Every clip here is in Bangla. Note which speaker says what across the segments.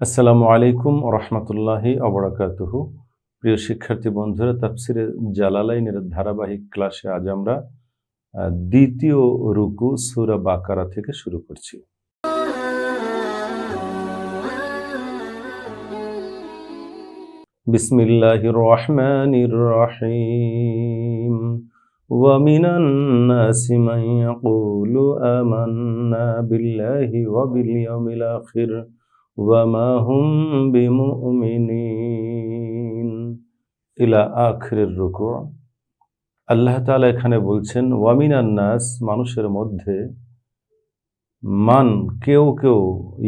Speaker 1: আসসালামু আলাইকুম রহমতুল্লাহি অবরাকাতুহু প্রিয় শিক্ষার্থী বন্ধুরা তাফসিরে জালালাইনের ধারাবাহিক ক্লাসে আজ আমরা আহ, দ্বিতীয় রুকু সুরা বাকারা থেকে শুরু করছি বিসমিল্লাহির রহমানির রহিম ومن الناس من يقول آمنا بالله وباليوم الآخر ইলা আখরের রুকু আল্লাহ তালা এখানে বলছেন, ওয়ামিন আন্নাস মানুষের মধ্যে মান কেউ কেউ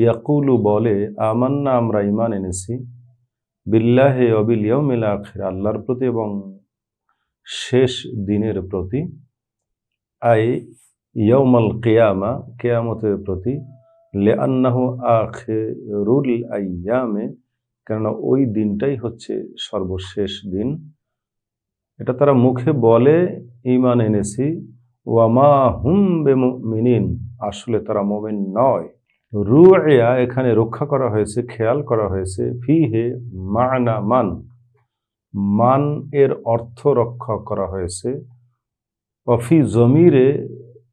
Speaker 1: ইয়াকুলু বলে, আমান্না, আমরা ইমান এনেছি বিল্লাহে অবিল ইয়মিল আখের আল্লাহর প্রতি এবং শেষ দিনের প্রতি, আই ইয়মাল কেয়ামা, কেয়ামতের প্রতি লেআন্নাহু আখিরুল আইয়ামে, কেননা ওই দিনটাই হচ্ছে সর্বশেষ দিন। এটা তারা মুখে বলে ইমান এনেছি। ওয়ামা হুম বেমিন আসলে তারা মোমেন নয়। রুয়া এখানে রক্ষা করা হয়েছে, খেয়াল করা হয়েছে ফি হে মানা মান। মান এর অর্থ রক্ষা করা হয়েছে। অফি জমিরে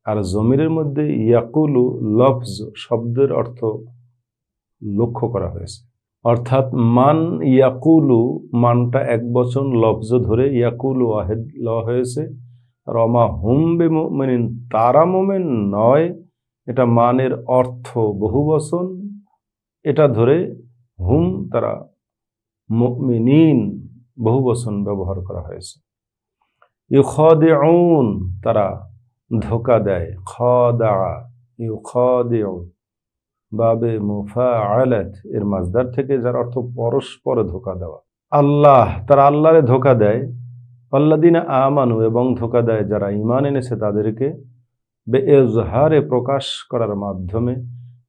Speaker 1: আর জমিরের মধ্যে ইয়াকুলু লফজ শব্দের অর্থ লক্ষ্য করা হয়েছে। অর্থাৎ মান ইয়াকুলু, মানটা এক বচন লফজ ধরে ইয়াকুলু ওয়াহেদ ল হয়েছে। রমা হুম বে মোমেনিন তারা মোমেন নয়, এটা মানের অর্থ বহু বচন। এটা ধরে হুম তারা মুমিনিন, বহু বচন ব্যবহার করা হয়েছে। ইউখদিউন, তারা ধোকা দেয়। খদা ইউখদিউ, বাবে মুফা আলাত এর মাজদার থেকে যার অর্থ পরস্পর ধোকা দেওয়া। আল্লাহ, তারা আল্লাহরে ধোকা দেয়। আল্লাদিনা আমানু, এবং ধোকা দেয় যারা ইমান এনেছে তাদেরকে। বে এজহারে প্রকাশ করার মাধ্যমে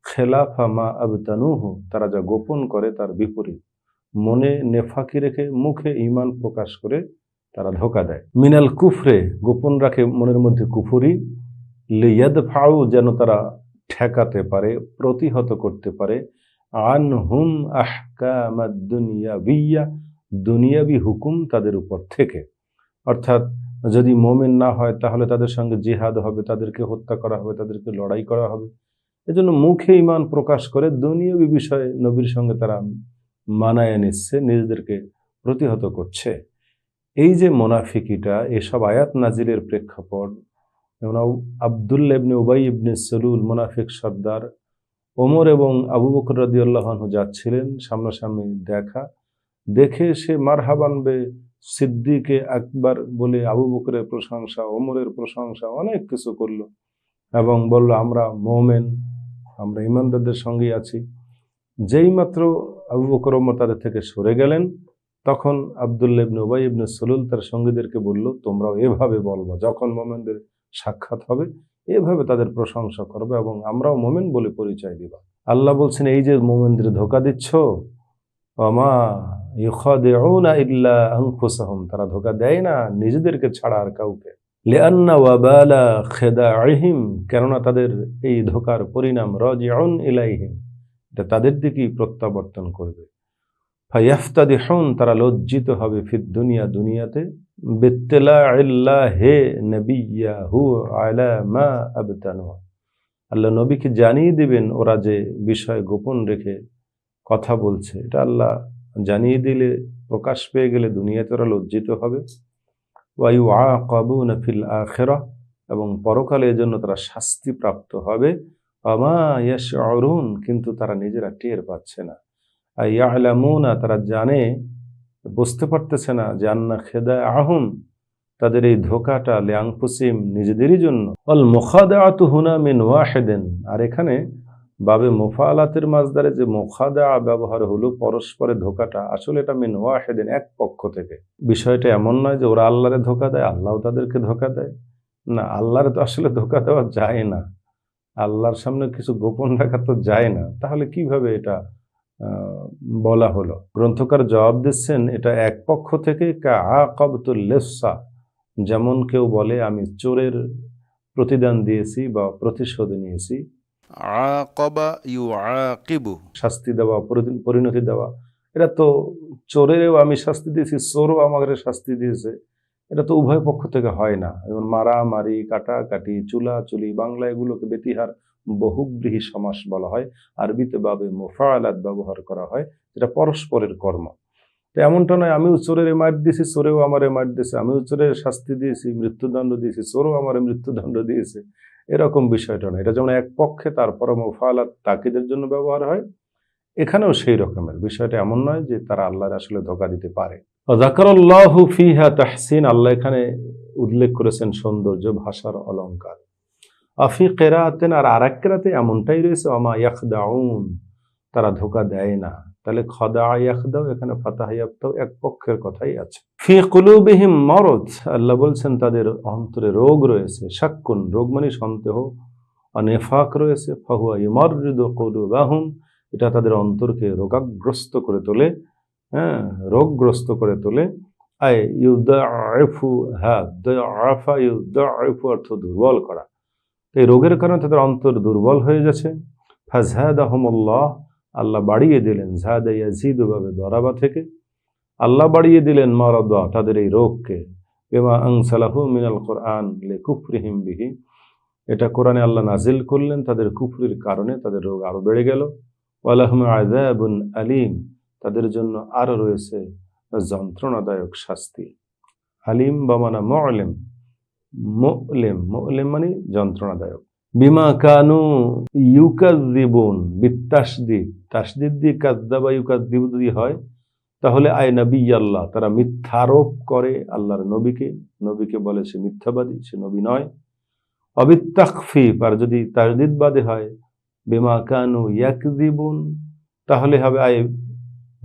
Speaker 1: খেলাফা মা আবতানুহু, তারা যা গোপন করে তার বিপরীত। মনে নেফাকি রেখে মুখে ইমান প্রকাশ করে তারা ধোকা দেয়। মিনাল কুফরে, গোপন রাখে মনের মধ্যে কুফুরি। লিয়াদ ফাউ যেন তারা ঠেকাতে পারে, প্রতিহত করতে পারে। আন হুম আহকামাদ দুনিয়া বিয়া, দুনিয়াবি হুকুম তাদের উপর থেকে। অর্থাৎ, যদি মোমেন না হয়, তাহলে তাদের সঙ্গে জিহাদ হবে, তাদেরকে হত্যা করা হবে, তাদেরকে লড়াই করা হবে। এজন্য মুখে ইমান প্রকাশ করে দুনিয়াবি বিষয়ে নবীর সঙ্গে তারা মানায় নিচ্ছে, নিজেদেরকে প্রতিহত করছে। এই যে মোনাফিকিটা, এসব আয়াত নাজিলের প্রেক্ষাপট, যেমন আবদুল্লা ইবনে উবাই ইবনে সলুল, মোনাফিক সর্দার ওমর এবং আবু বকর রাদিউল্লাহনহু যাচ্ছিলেন সামনাসামনি দেখা। দেখে সে মারহাবানবে সিদ্দিকে আকবার বলে আবু বকরের প্রশংসা, ওমরের প্রশংসা, অনেক কিছু করল এবং বলল, আমরা মোমেন, আমরা ইমানদারদের সঙ্গেই আছি। যেই মাত্র আবু বকর ওমর তাদের থেকে সরে গেলেন তখন আবদুল্লা ইবনে উবাই ইবনে সলুল তার সঙ্গীদেরকে বলল, তোমরাও এভাবে বলবা, যখন মোমেনদের সাক্ষাৎ হবে, এভাবে তাদের প্রশংসা করবে এবং আমরাও মোমেন বলে পরিচয় দিবা। আল্লাহ বলছেন, এই যে মোমেনদের ধোকা দিচ্ছ আনফুসাহুম, তারা ধোকা দেয় না নিজেদেরকে ছাড়া আর কাউকে। ওয়াবালা খেদাইহিম, কেননা তাদের এই ধোকার পরিণাম রাজিউন ইলাইহিম, এটা তাদের দিকেই প্রত্যাবর্তন করবে। ফায়াফতাদিহুন তারা লজ্জিত হবে ফির দুনিয়া দুনিয়াতে। বিত্তেলা ইল্লাহ হে নবিয়াহু আলা মা আবতানু। আল্লাহ নবীকে জানিয়ে দিবেন ওরা যে বিষয় গোপন রেখে কথা বলছে। এটা আল্লাহ জানিয়ে দিলে, প্রকাশ পেয়ে গেলে দুনিয়াতে ওরা লজ্জিত হবে। ওয়াইউ আ কাবু নফিল আখেরা, এবং পরকালে এজন্য তারা শাস্তি প্রাপ্ত হবে। আমা ইয়াশ অরুণ কিন্তু তারা নিজেরা টের পাচ্ছে না। তারা জানে, বুঝতে পারতেছে না যে আন্না খেদা আহম তাদের এই ধোকাটা ল্যাংপুসিম নিজেদেরই জন্য। অল মোখাদা হুনা মিন ওয়াহেদেন। আর এখানে বাবে মোফালাতের মাজদারে যে মোখাদা ব্যবহার হলো পরস্পরের ধোকাটা, আসলে এটা মিন ওয়াহেদেন, এক পক্ষ থেকে। বিষয়টা এমন নয় যে ওরা আল্লাহরে ধোকা দেয় আল্লাহ তাদেরকে ধোকা দেয়। না, আল্লাহরে তো আসলে ধোকা দেওয়া যায় না। আল্লাহর সামনে কিছু গোপন রাখা তো যায় না। তাহলে কীভাবে এটা বলা হলো। গ্রন্থকার জবাব দিচ্ছেন এটা এক পক্ষ থেকে কা আকাবতুল লেসা যেমন কেউ বলে আমি চোরের প্রতিদান দিয়েছি বা প্রতিশোধ নিয়েছি। শাস্তি দেওয়া পরিণতি দেওয়া। এটা তো চোরেরও আমি শাস্তি দিয়েছি চোরও আমাকে শাস্তি দিয়েছে। এটা তো উভয় পক্ষ থেকে হয় না। এবং মারামারি কাটাকাটি চুলা চুলি বাংলা এগুলোকে বেতিহার বহুব্রীহী সমাস বলা হয়। আরবিতে বাবে মোফায়ালাত ব্যবহার করা হয়, যেটা পরস্পরের কর্ম। তো এমনটা নয়, আমিও চোরের মার দিয়েছি, চোরেও আমারে মার দিয়েছে। আমিও চোরের শাস্তি দিয়েছি, মৃত্যুদণ্ড দিয়েছি, চোরও আমার মৃত্যুদণ্ড দিয়েছে। এরকম বিষয়টা নয়। এটা যেমন এক পক্ষে তারপরে মোফায়ালাত তাকিদের জন্য ব্যবহার হয়, এখানেও সেই রকমের। বিষয়টা এমন নয় যে তারা আল্লাহর আসলে ধোকা দিতে পারে। জাকারাল্লাহু ফিহা তাহসিন, আল্লাহ এখানে উল্লেখ করেছেন সৌন্দর্য, ভাষার অলংকার আফি কেরাতেন, আর আরেক কেরাতে এমনটাই রয়েছে অমা ইয়াখদাউন, তারা ধোকা দেয় না। তাহলে খদা ইয়াখদাও এখানে ফাতাহ ইয়াফতাও এক পক্ষের কথাই আছে। ফি কুলুবিহিম মরদ, আল্লাহ বলছেন তাদের অন্তরে রোগ রয়েছে, শাক্কুন, রোগ মানে সন্দেহ অনেফাক রয়েছে, ফাহুয়া ইমরিদ কুলুবাহুম, এটা তাদের অন্তরকে রোগাগ্রস্ত করে তোলে হ্যাঁ রোগগ্রস্ত করে তোলে। আয় ইউদাফু হ্যাঁ আফা ইউদাফু অর্থ দুর্বল করা। এই রোগের কারণে তাদের অন্তর দুর্বল হয়ে যাচ্ছে ফাজহাদ আহমল্লাহ আল্লাহ বাড়িয়ে দিলেন জাহাদ ইয়াজিদ ভাবে দরাবা থেকে। আল্লাহ বাড়িয়ে দিলেন মারদা তাদের এই রোগকে। এমা আংসালাহু মিনাল কোরআন লে কুফরিহিম বিহি। এটা কোরআনে আল্লাহ নাজিল করলেন, তাদের কুফরির কারণে তাদের রোগ আরও বেড়ে গেল। ওয়ালাহম আযাবুন আলিম, তাদের জন্য আরও রয়েছে যন্ত্রণাদায়ক শাস্তি। আলিম বা মানা মুআলিম। মুআলিম মুআলিম মানে যন্ত্রণাদায়ক। বিমা কানু ইউকাদ্দিবুন বিত্তাসদিদ। তাসদিদ দিয়ে কাদ্দাবা ইউকাদ্দিবু যদি হয়, তাহলে আয় নবী আল্লাহ তারা মিথ্যারোপ করে আল্লাহর নবীকে। নবীকে বলে সে মিথ্যাবাদী, সে নবী নয়। অবিত্তাকফিফ, আর যদি তাসদিদবাদী হয়, বিমা কানু ইয়াকদিবুন তাহলে হবে আয়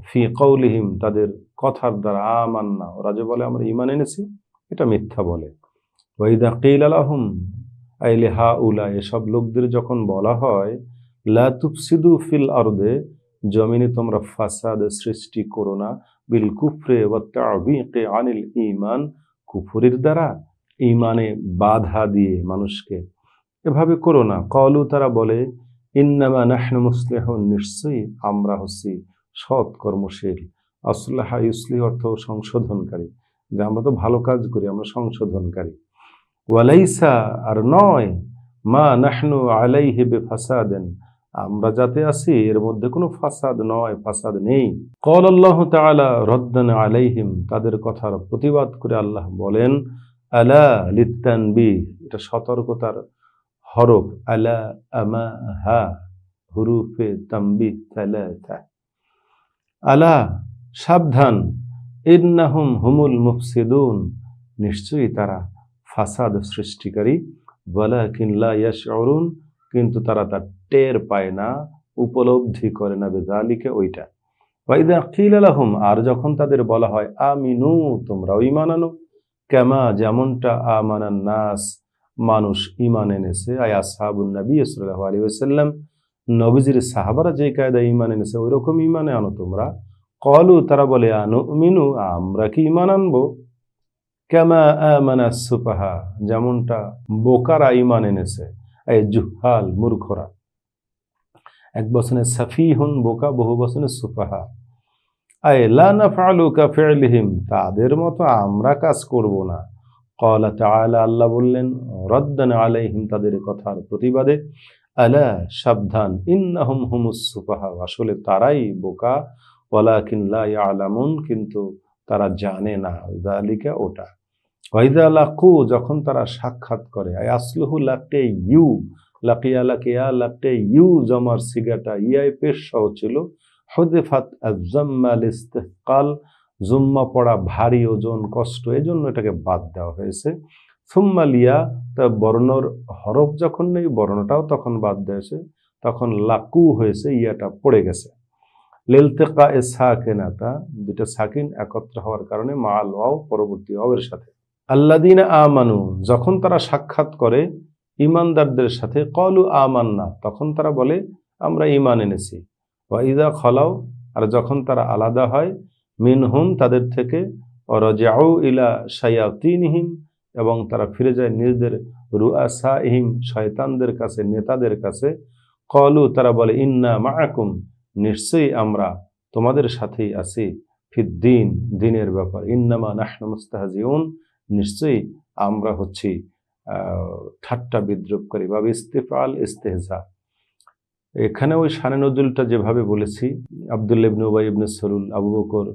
Speaker 1: ফি কৌলিহিম তাদের কথার দ্বারা, আমান্না। ওরা যে বলে, আমরা ইমান এনেছি, এটা মিথ্যা বলে। আইলে হা উলা এসব লোকদের যখন বলা হয় ফিল আরদে, জমিনে তোমরা ফাসাদ সৃষ্টি করো না, বিল কুফরে আনিল ইমান কুফুরের দ্বারা ইমানে বাধা দিয়ে মানুষকে। এভাবে করো না। কলু তারা বলে, ইন্নামা নাহনু মুসলিহুন নিশ্চয়ই আমরা হচ্ছি সৎ কর্মশীল আসলাহা ইসলি অর্থ সংশোধনকারী। যে আমরা তো ভালো কাজ করি, আমরা সংশোধনকারী। ওয়ালাইসা আর নয়, মা নাহনু আলাই হেবে ফাসাদেন আমরা যাতে আছি, এর মধ্যে কোনো ফাসাদ নয়, ফাসাদ নেই। কল আল্লাহ তাআলা রদ্দান আলাইহিম, তাদের কথার প্রতিবাদ করে আল্লাহ বলেন, আলা লিত্তানবি এটা সতর্কতার হরফ, আলা আমা হা হুরুফে তাম্বি আলা, সাবধান, ইন্নাহুম হুমুল মুফসিদুন, নিশ্চয়ই তারা ফাসাদ সৃষ্টিকারী, ওয়ালাকিন লা ইয়াশউরুন, কিন্তু তারা তা টের পায় না, উপলব্ধি করে না বেজালিকে ওইটা। ওয়াইদা কিল আলাহুম আর যখন তাদের বলা হয়, আমিনু, তোমরাও ইমান আনো। কেমা, যেমনটা আমানান নাস, মানুষ ইমান এনেছে আয় আসহাবুন নবী সাল্লাল্লাহু আলাইহি ওয়াসাল্লাম, নবীজির সাহাবারা যে কায়দা ইমান এনেছে ওই রকম ইমানে আনো তোমরা। কলু তারা বলে আনু মিনু আমরা কি ইমান আনব? কেমা আমানা সুপাহা যেমনটা বোকারা ইমান এনেছে। এই জুহাল মূর্খরা। এক বছরে সাফিহুন বোকা, বহু বছরে সুপাহা আয়, লা নাফআলু কা ফি'লিহিম তাদের মতো আমরা কাজ করব না। ক্বালা তাআলা, আল্লাহ বললেন, রদ্দান আলাইহিম তাদের কথার প্রতিবাদে। আলা সাবধান ইন্নাহুম হুমুস সুফাহা আসলে তারাই বোকা, ওয়ালাকিন লা ইয়ালামুন, কিন্তু তারা জানে না যালিকা ওটা। ওয়াইদা লাকু, যখন তারা সাক্ষাৎ করে আসলুহু লাকে ইউ, লাকিয়া লাকিয়া লাকে ইউ, জমার সিগাটা ইয়াই পেশ সহ ছিল, হদেফাত ইস্তেকাল জুম্মা পড়া ভারী ওজন, কষ্ট এই জন্য এটাকে বাদ দেওয়া হয়েছে। সুম্মালিয়া তা বর্ণর হরফ যখন নেই, বর্ণটাও তখন বাদ দিয়েছে তখন লাকু হয়েছে, ইয়াটা পড়ে গেছে। লেলতেকা এ সাকেনাতা দুটা সাকিন একত্র হওয়ার কারণে মাল ওয়াও পরবর্তী ওয়াওয়ের সাথে। আল্লাদিন আমানু, যখন তারা সাক্ষাৎ করে ইমানদারদের সাথে কলু আমান্না, তখন তারা বলে, আমরা ইমান এনেছি। ওয়াইদা খলাও আর যখন তারা আলাদা হয়, মিনহুম, তাদের থেকে অরজাউ ইলা শায়াতিনহিম, এবং তারা ফিরে যায় নিজেদের রুআসা ইহিম শয়তানদের কাছে, নেতাদের কাছে। কলু তারা বলে, ইন্না মাআকুম। নিশ্চয়ই আমরা তোমাদের সাথেই আছি ফিদ্দিন দিনের ব্যাপার। ইন্নামা নাহনু মুস্তাহজিউন, নিশ্চয়ই আমরা হচ্ছি ঠাট্টা বিদ্রুপকারী বা ইস্তেফাল, ইস্তেহজা। এখানে ওই শানে নজরুলটা যেভাবে বলেছি আবদুল্লা ইবনে উবাই ইবনে সরুল, আবু বকর,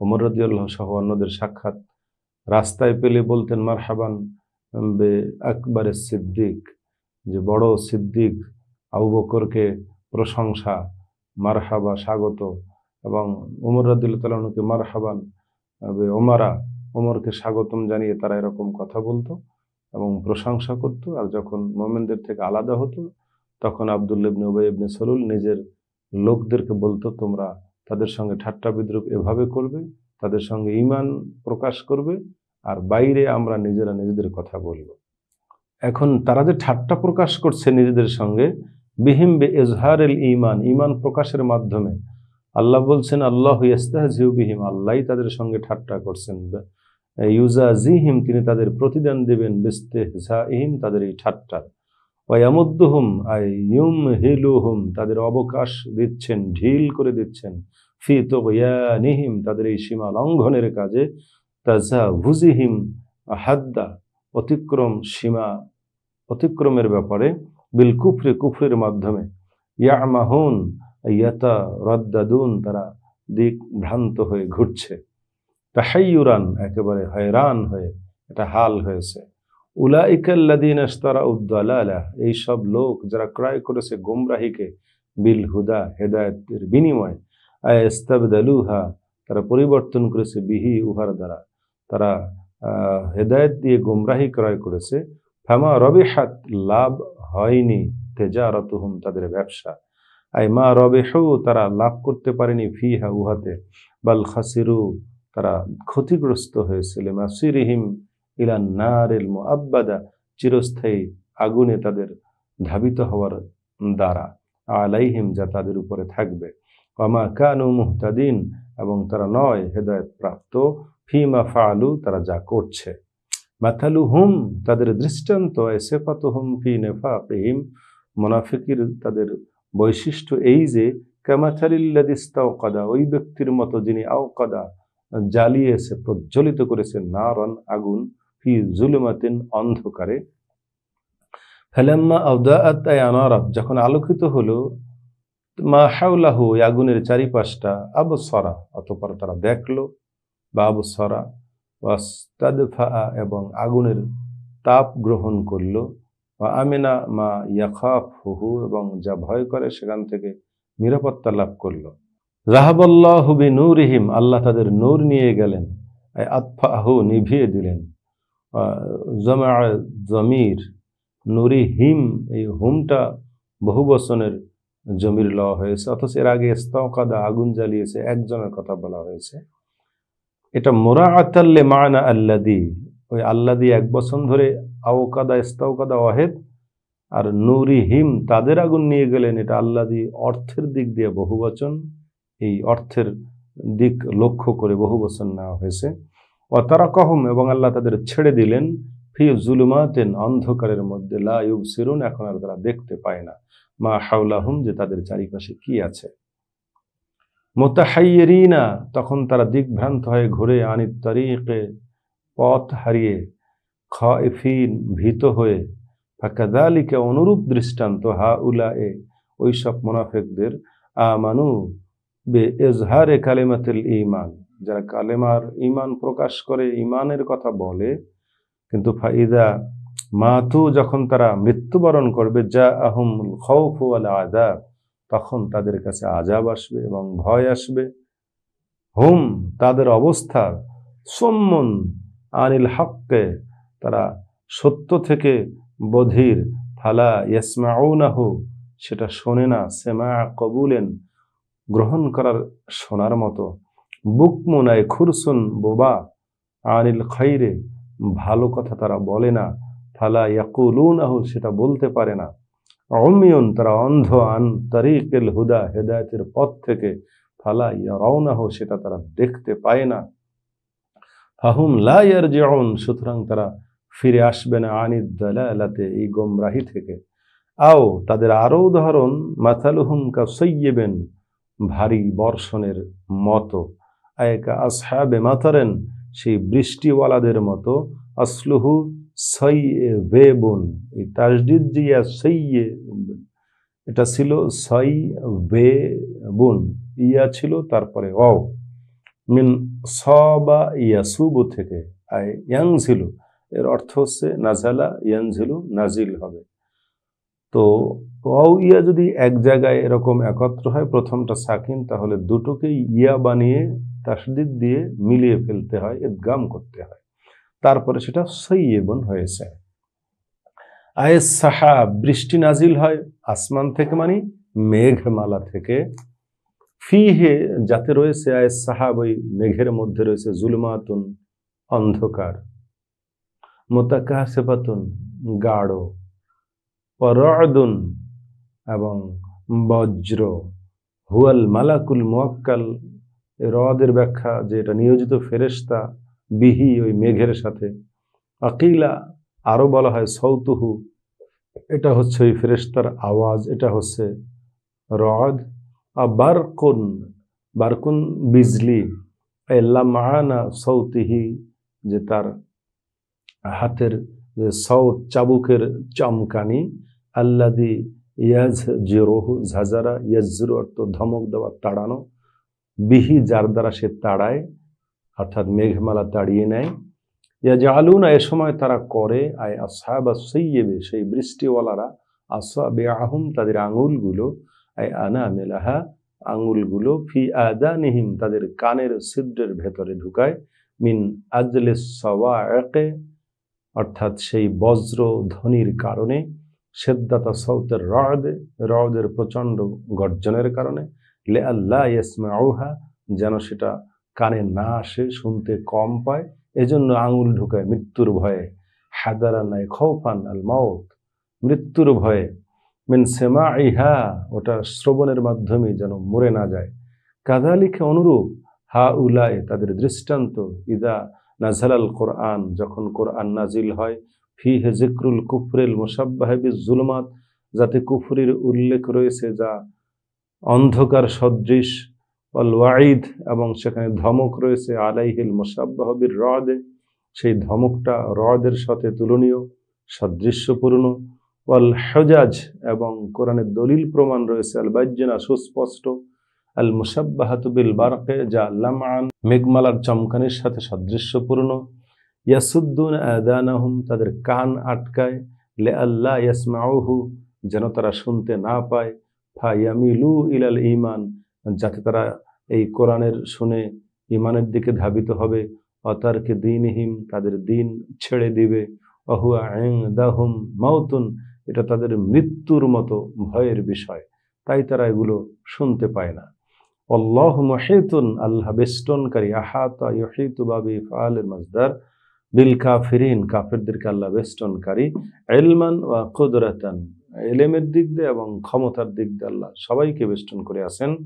Speaker 1: ওমর রাদিয়াল্লাহ সহ অন্যদের সাক্ষাৎ, রাস্তায় পেলে বলতেন মার মারহাবান বে আকবরের সিদ্দিক, যে বড় সিদ্দিক আবু বকরকে প্রশংসা মারহাবা, স্বাগত। এবং উমর রাদিল্লাহ তালকে মারহাবান ওমারা ওমরকে স্বাগতম জানিয়ে তারা এরকম কথা বলতো এবং প্রশংসা করত। আর যখন মোমেনদের থেকে আলাদা হতো, তখন আবদুল্লা ইবনে উবাই ইবনে সরুল নিজের লোকদেরকে বলতো, তোমরা তাদের সঙ্গে ঠাট্টা বিদ্রুপ এভাবে করবে, তাদের সঙ্গে ইমান প্রকাশ করবে, আর বাইরে আমরা নিজেরা নিজেদের কথা বলব। এখন তারা যে ঠাট্টা প্রকাশ করছে নিজেদের সঙ্গে বিহিম বে এজহারেল ইমান ইমান প্রকাশের মাধ্যমে। আল্লাহ বলছেন, আল্লাহ ইস্তাহজিউ বিহিম আল্লাহই তাদের সঙ্গে ঠাট্টা করছেন। ইউজা জিহিম তিনি তাদের প্রতিদান দেবেন। ইহিম তাদের এই ঠাট্টার ওয়ামুদ্দুহুম আই ইউম হিলুহুম তাদের অবকাশ দিচ্ছেন, ঢিল করে দিচ্ছেন। ফি নিহিম তাদের এই সীমা লঙ্ঘনের কাজে। তাজা ভুজিহিম হাদ্দা অতিক্রম সীমা অতিক্রমের ব্যাপারে। বিল কুফরে কুফরের মাধ্যমে। ইয়ামাহুন ইয়াতা রদ্দাদুন তারা দিক ভ্রান্ত হয়ে ঘুরছে। তাহাইয়ুরান, একেবারে হয়রান হয়ে, এটা হাল হয়েছে। উলাইকাল্লাদিন আস্তারা উদ্দালালা এইসব লোক যারা ক্রয় করেছে গোমরাহিকে বিল হুদা, হেদায়তের বিনিময় আস্তাবদালুহা তারা পরিবর্তন করেছে বিহি উহার দ্বারা। তারা হেদায়েত দিয়ে গোমরাহি ক্রয় করেছে। ফামা রবিহাত, লাভ হয়নি তেজারতুহুম তাদের ব্যবসা। আই মা রবেহু, তারা লাভ করতে পারেনি ফিহা উহাতে। বাল খাসিরু, তারা ক্ষতিগ্রস্ত হয়েছিল মাসিরিহিম ইলান নারেল মুআব্বাদা, চিরস্থায়ী আগুনে তাদের ধাবিত হওয়ার দ্বারা। আলাইহিম, যা তাদের উপরে থাকবে। ওয়ামা কানু মুহতাদিন, এবং তারা নয়, হেদায়ত প্রাপ্ত। ফি ফিমা ফালু তারা যা করছে। মাথালু হুম তাদের দৃষ্টান্ত এসেফাত হুম ফি নেফা নেফাকিহিম। মোনাফিকির তাদের বৈশিষ্ট্য এই যে কামাথারিল্লাদিস্তাও কাদা ওই ব্যক্তির মতো যিনি আও কাদা জ্বালিয়েছে, প্রজ্বলিত করেছে নারন আগুন ফি জুলুমাতিন অন্ধকারে। ফেলাম্মা আউদাআত আনারাত, যখন আলোকিত হলো, মা হাউলাহু আগুনের চারিপাশটা আবসরা, অতপর তারা দেখল, বা আবসরা। ওয়াস্তাদফা এবং আগুনের তাপ গ্রহণ করল। বা আমিনা মা ইয়াখাফ হুহু এবং যা ভয় করে সেখান থেকে নিরাপত্তা লাভ করল। রাহাবল্লাহু বি নূরিহিম আল্লাহ তাদের নূর নিয়ে গেলেন। আতফাহু, নিভিয়ে দিলেন। জমা জমির নুরি হিম এই হুমটা বহু বচনের জমির লওয়া হয়েছে। অথচ এর আগে ইস্তাওকাদা আগুন জ্বালিয়েছে, একজনের কথা বলা হয়েছে। এটা মোরা আতাল্লে মানা আল্লাদি ওই আল্লাদি এক বছর ধরে আওকাদা, ইস্তাওকাদা, ওয়াহেদ আর নুরি হিম তাদের আগুন নিয়ে গেলেন। এটা আল্লাদি অর্থের দিক দিয়ে বহু বচন, এই অর্থের দিক লক্ষ্য করে বহু বছর নেওয়া হয়েছে। ও তারা কহম এবং আল্লাহ তাদের ছেড়ে দিলেন। ফি জুলুমাতেন, অন্ধকারের মধ্যে। লা ইউব সিরুন এখন আর তারা দেখতে পায় না। মা হাউলাহুম যে তাদের চারিপাশে কি আছে। মোতাহাইয়েরিনা, তখন তারা দিকভ্রান্ত হয়ে ঘুরে আনিত তারিকে পথ হারিয়ে খাইফিন ভীত হয়ে। ফাঁকাদালিকে অনুরূপ দৃষ্টান্ত হা উলা এ ওইসব মোনাফেকদের আমানু বে এজহারে কালেমাতুল ইমান যারা কালেমার ইমান প্রকাশ করে ইমানের কথা বলে, কিন্তু ফাইদা মাতু, যখন তারা মৃত্যুবরণ করবে যা আহম খৌফ আল আজাব তখন তাদের কাছে আজাব আসবে এবং ভয় আসবে। হুম, তাদের অবস্থা। সম্মন আনিল হককে, তারা সত্য থেকে বধির। ফালা ইয়াসমাউনাহু, সেটা শোনে না। সেমা কবুলেন, গ্রহণ করার শোনার মতো। বুকমুনায় খুরসুন বোবা আনিল খাইরে ভালো কথা তারা বলে না। ফালা ইয়াকুলুনাহু, সেটা বলতে পারে না। অমিয়ন তারা অন্ধ আন তারিকেল হুদা হেদায়তের পথ থেকে ফালা সেটা তারা দেখতে পায় না। ফাহুম লা ইয়ারজিউন, সুতরাং তারা ফিরে আসবে না এই গোমরাহি থেকে। আও, তাদের আরও উদাহরণ, মাথালুহুম কা সৈয়েবেন ভারী বর্ষণের মতো। আয়কা আসহাবে মাতারেন, সেই বৃষ্টিওয়ালাদের মতো, আসলুহু সই বেবুন এই তাজদিদ জিয়া সইয়ে এটা ছিল সই বে বুন, ইয়া ছিল তারপরে অ মিন সবা ইয়াসুবু থেকে আয় ইয়াংঝিলু এর অর্থ হচ্ছে নাজালা ইয়ানঝিলু নাজিল হবে। তো ওয়াও ইয়া যদি এক জায়গায় এরকম একত্র হয়, প্রথমটা সাকিন, তাহলে দুটোকেই ইয়া বানিয়ে তাসদিদ দিয়ে মিলিয়ে ফেলতে হয়, ইদগাম করতে হয়। তারপরে সেটা সৈয়বন হয়েছে। আয়েস সাহা, বৃষ্টি নাজিল হয়, আসমান থেকে মানে মেঘমালা থেকে। ফিহে যাতে রয়েছে আয়েস সাহাব ওই মেঘের মধ্যে রয়েছে, জুলমাতুন, অন্ধকার। মোতাকাহাসেপাতুন গাঢ়। পরদুন এবং বজ্র। হুয়াল মালাকুল মোয়াক্কাল রদের ব্যাখ্যা যে এটা নিয়োজিত ফেরেশতা বিহি ওই মেঘের সাথে। আকিলা আরও বলা হয় সৌতুহু। এটা হচ্ছে ওই ফেরেশতার আওয়াজ, এটা হচ্ছে রদ আর বারকুন বারকুন বিজলি মানা সৌতিহি, যে তার হাতের যে সৌত, চাবুকের চমকানি। আল্লাদি ইয়াজ জিরোহু ঝাজারা ইয়াজিরো অর্থ ধমক দেওয়া, তাড়ানো। বিহি যার দ্বারা সে তাড়ায়। অর্থাৎ মেঘমালা তাড়িয়ে নেয়। ইয়াজ আলুনা এ সময় তারা করে, আয় আসাবা সৈয়েবে, সেই বৃষ্টিওয়ালারা আসাবে আহুম তাদের আঙুলগুলো, আয় আনা মেলাহা আঙুলগুলো ফি আদানিহিম তাদের কানের ছিদ্রের ভেতরে ঢুকায়, মিন আজলে সওয়া অর্থাৎ সেই বজ্র ধ্বনির কারণে, সেদ্দাতা সৌতের রদ, রদের প্রচণ্ড গর্জনের কারণে, লে আল্লাহ ইসমাউহা যেন সেটা কানে না আসে, শুনতে কম পায়, এজন্য আঙুল ঢুকায় মৃত্যুর ভয়ে। হাদারা নাই খৌফান আল মাউত, মৃত্যুর ভয়ে। মিন সেমা ইহা ওটা শ্রবণের মাধ্যমে যেন মরে না যায়। কাদালিকে অনুরূপ হা উলায় তাদের দৃষ্টান্ত, ইদা নাজালাল কোরআন, যখন কোরআন নাজিল হয় ফি হে জিক্রুল কুফরেল মোসাব্বাহেবি জুলমাত যাতে কুফরির উল্লেখ রয়েছে যা অন্ধকার সদৃশ অল এবং সেখানে ধমক রয়েছে আলাইহিল মোসাব্বাহবির রদে। সেই ধমকটা রদের সাথে তুলনীয়, সাদৃশ্যপূর্ণ। ওয়াল হজাজ এবং কোরআনের দলিল প্রমাণ রয়েছে, আল বাইজিনা সুস্পষ্ট। আল মুসাব্বাহাতুবিল বারকে, যা লামান মেঘমালার চমকানির সাথে সাদৃশ্যপূর্ণ। ইয়াসুদ্দুন আদানাহুম তাদের কান আটকায়। লে আল্লাহ ইয়াসমাউহু, যেন তারা শুনতে না পায়। ফা ইয়ামিলু ইলাল ইমান যাতে তারা এই কোরআনের শুনে ইমানের দিকে ধাবিত হবে, অতারকে দিনহিম তাদের দিন ছেড়ে দিবে। অহুয়া আং দাহুম মাউতুন, এটা তাদের মৃত্যুর মতো ভয়ের বিষয়। তাই তারা এগুলো শুনতে পায় না। অল্লাহ মহেতুন, আল্লাহ বেষ্টনকারী। আহাতা ইহিতু বাবি ফালের মাজদার বিল কাফিরিন, কাফেরদেরকে আল্লাহ বেষ্টনকারী। এলমান ওয়া কুদরাতান। এলেমের দিক দিয়ে এবং ক্ষমতার দিক দিয়ে আল্লাহ সবাইকে বেষ্টন করে আসেন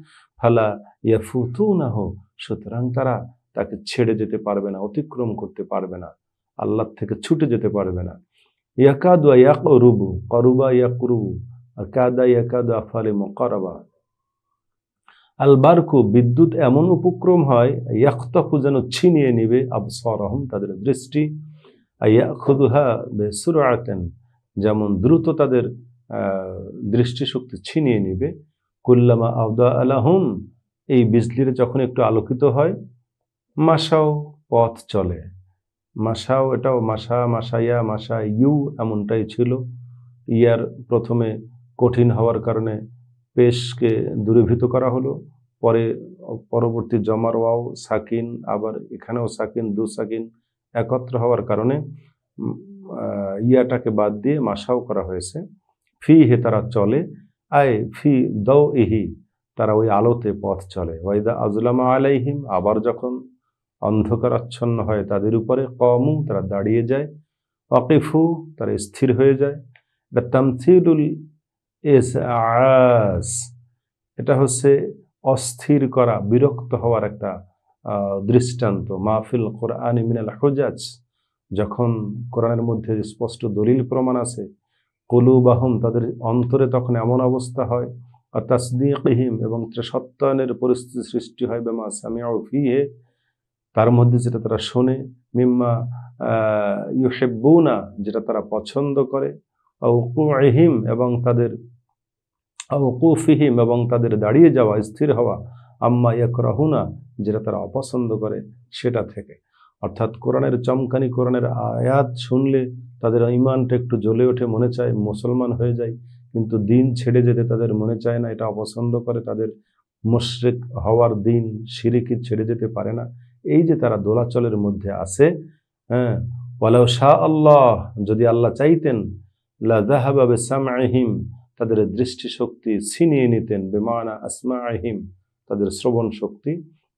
Speaker 1: ফালা ইয়াফুতু না হো সুতরাং তারা তাকে ছেড়ে যেতে পারবে না, অতিক্রম করতে পারবে না, আল্লাহ থেকে ছুটে যেতে পারবে না। ইয়াকাদু ইয়াকরুবু, করুবা ইয়াকরুবু কাদা ইয়াকাদু আফালে মকরাবা। আলবারকু বিদ্যুৎ এমন উপক্রম হয় ইয়াক্তফু যেন ছিনিয়ে নিবে আবসরহম, তাদের দৃষ্টি। ইয়াখুদুহা বেসুরাতেন, যেমন দ্রুত তাদের দৃষ্টিশক্তি ছিনিয়ে নিবে। কুল্লামা আবদা আলাহুম, এই বিজলির যখন একটু আলোকিত হয় মাসাও পথ চলে। মাসাও এটাও মাসা মাসাইয়া মাসা ইউ এমনটাই ছিল। ইয়ার প্রথমে কঠিন হওয়ার কারণে পেশকে দূরীভূত করা হলো। পরে পরবর্তী জমার ওয়াও, সাকিন, আবার এখানেও সাকিন, দু সাকিন একত্র হওয়ার কারণে ইয়াটাকে বাদ দিয়ে মাসাও করা হয়েছে। ফি হে তারা চলে আয় ফি দৌ ইহি তারা ওই আলোতে পথ চলে। ওয়াইদা আজলামা আলাইহিম, আবার যখন অন্ধকার আচ্ছন্ন হয় তাদের উপরে কমু, তারা দাঁড়িয়ে যায়। অকিফু তারা স্থির হয়ে যায়। এটা তামথিলুল এস আস এটা হচ্ছে অস্থির করা, বিরক্ত হওয়ার একটা দৃষ্টান্ত। মাহফিল কোরআন মিনাল হজাজ, যখন কোরআনের মধ্যে স্পষ্ট দলিল প্রমাণ আছে কলুবাহম, তাদের অন্তরে তখন এমন অবস্থা হয় আর তাসদিকহিম এবং সত্যায়নের পরিস্থিতি সৃষ্টি হয়, বেমা সামিয়াও ফিহে, তার মধ্যে যেটা তারা শোনে, মিম্মা ইউহেব্বুনা, যেটা তারা পছন্দ করে আউকুহিম এবং তাদের আউকুফিহিম এবং তাদের দাঁড়িয়ে যাওয়া, স্থির হওয়া, আম্মা ইয়াকরাহুনা, যেটা তারা অপছন্দ করে, সেটা থেকে। অর্থাৎ কোরআনের চমকানি কোরআনের আয়াত শুনলে তাদের ইমানটা একটু জ্বলে ওঠে, মনে চায় মুসলমান হয়ে যায়, কিন্তু দিন ছেড়ে যেতে তাদের মনে চায় না, এটা অপছন্দ করে তাদের মুশরিক হওয়ার দিন সিরিকি ছেড়ে যেতে পারে না। এই যে তারা দোলাচলের মধ্যে আছে হ্যাঁ ওয়ালাউ শাহ আল্লাহ, যদি আল্লাহ চাইতেন লাদাহাবা বেসামাহিম তাদের দৃষ্টিশক্তি ছিনিয়ে নিতেন, বেমানা আসমা আহিম তাদের শ্রবণ শক্তি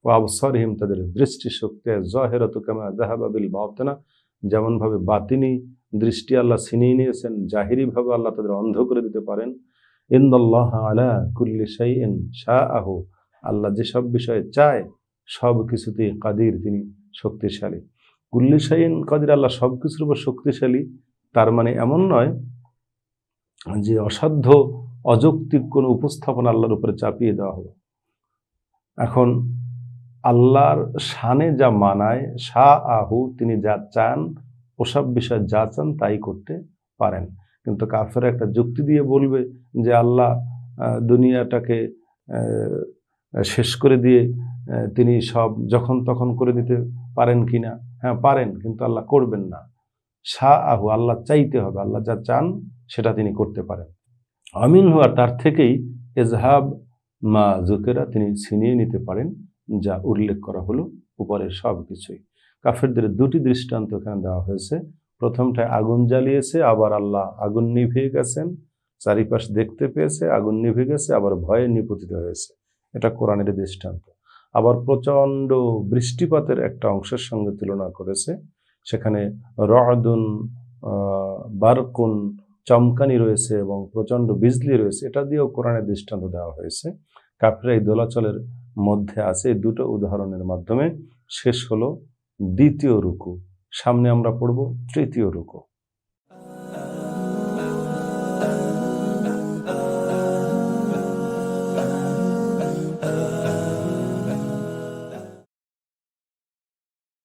Speaker 1: ও আবসরহিম, তাদের দৃষ্টিশক্তি, জহেরত কামা জাহাবা বিল বাতনা যেমনভাবে বাতিনি, দৃষ্টি আল্লাহ ছিনিয়ে নিয়েছেন, জাহিরিভাবে আল্লাহ তাদের অন্ধ করে দিতে পারেন। ইন্দাল্লাহ আলা কুল্লি শাইইন শাহ আহু আল্লাহ যেসব বিষয়ে চায়, সব কিছুতেই কাদির, তিনি শক্তিশালী। কুল্লি শাইন কাদির আল্লাহ সব কিছুর উপর শক্তিশালী, তার মানে এমন নয় যে অসাধ্য, অযৌক্তিক কোনো উপস্থাপনা আল্লাহর উপরে চাপিয়ে দেওয়া হবে। এখন আল্লাহর শানে যা মানায় শাহ আহু তিনি যা চান ওসব বিষয়ে যা চান তাই করতে পারেন। কিন্তু কাফের একটা যুক্তি দিয়ে বলবে যে আল্লাহ দুনিয়াটাকে শেষ করে দিয়ে তিনি সব যখন তখন করে দিতে পারেন কিনা। হ্যাঁ পারেন, কিন্তু আল্লাহ করবেন না। শাহ আহু আল্লাহ চাইতে হবে, আল্লাহ যা চান সেটা তিনি করতে পারেন। আমিন হুয়া, তার থেকেই এজহাব মা জুকেরা তিনি ছিনিয়ে নিতে পারেন। যা উল্লেখ করা হলো উপরের সব কিছুই। কাফেরদের দুটি দৃষ্টান্ত এখানে দেওয়া হয়েছে। প্রথমটায় আগুন জ্বালিয়েছে, আবার আল্লাহ আগুন নিভিয়ে গেছেন, চারিপাশ দেখতে পেয়েছে, আগুন নিভে গেছে, আবার ভয়ে নিপতিত হয়েছে। এটা কোরআনের দৃষ্টান্ত। আবার প্রচণ্ড বৃষ্টিপাতের একটা অংশের সঙ্গে তুলনা করেছে। সেখানে রদুন বারকুন, চমকানি রয়েছে এবং প্রচণ্ড বিজলি রয়েছে। এটা দিয়েও কোরআনের দৃষ্টান্ত দেওয়া হয়েছে। কাফেরা এই দোলাচলের মধ্যে আছে দুটো উদাহরণের মাধ্যমে। শেষ হলো দ্বিতীয় রুকু। সামনে আমরা পড়ব তৃতীয় রুকু।